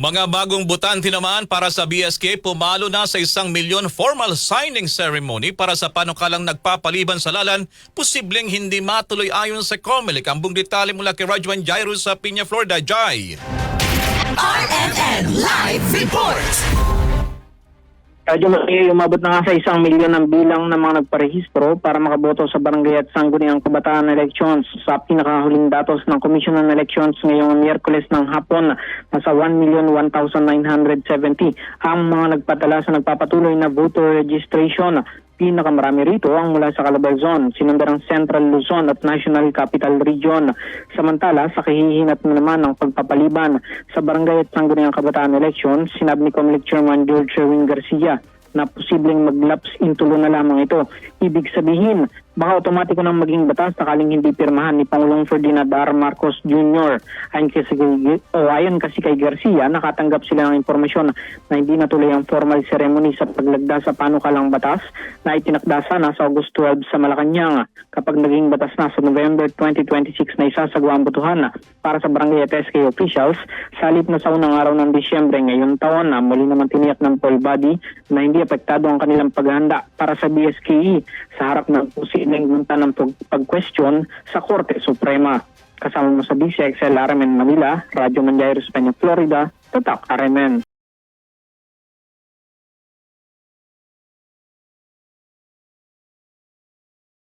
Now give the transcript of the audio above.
Mga bagong butante naman para sa BSK pumalo na sa isang milyon formal signing ceremony para sa panukalang nagpapaliban sa lalan, posibleng hindi matuloy ayon sa COMELEC. Ang buong detalye mula kay Rajwan Jairo sa Piña, Florida. Jai! RMN Radyo Maria, umabot na nga sa isang milyon ang bilang ng mga nagparehistro para makaboto sa barangay at sangguniang kabataan elections. Sa pinakahuling datos ng Commission on Elections ngayong Miyerkules ng hapon, nasa 1,1970 ang mga nagpadala sa nagpapatuloy na voter registration. Pinakamarami rito ang mula sa Calabarzon, sinundarang Central Luzon at National Capital Region. Samantala, sa kahihinat na naman ng pagpapaliban sa barangay at sangguniang kabataan elections, sinabi ni Comelec Chairman George Sherwin Garcia na posibleng maglaps in tulo na lamang ito. Ibig sabihin, baka otomatiko nang maging batas sakaling hindi pirmahan ni Pangulong Ferdinand R. Marcos Jr. Ayon kasi, o ayon kasi kay Garcia, nakatanggap sila ng impormasyon na hindi natuloy ang formal ceremony sa paglagda sa panukalang batas na itinakda sana sa August 12 sa Malacanang. Kapag naging batas na sa November 2026 na isasagawa ang botohan para sa barangay at SK officials, salit na sa unang araw ng Disyembre ngayon taon na muli naman tiniyak ng poll body na hindi apektado ang kanilang paghahanda para sa BSKE sa harap ng posibleng gunta ng pag- pag-question sa Korte Suprema. Kasama mo sa BCXL RMN Manila, Radyo Manjairos, Peña, Florida, Tatak RMN.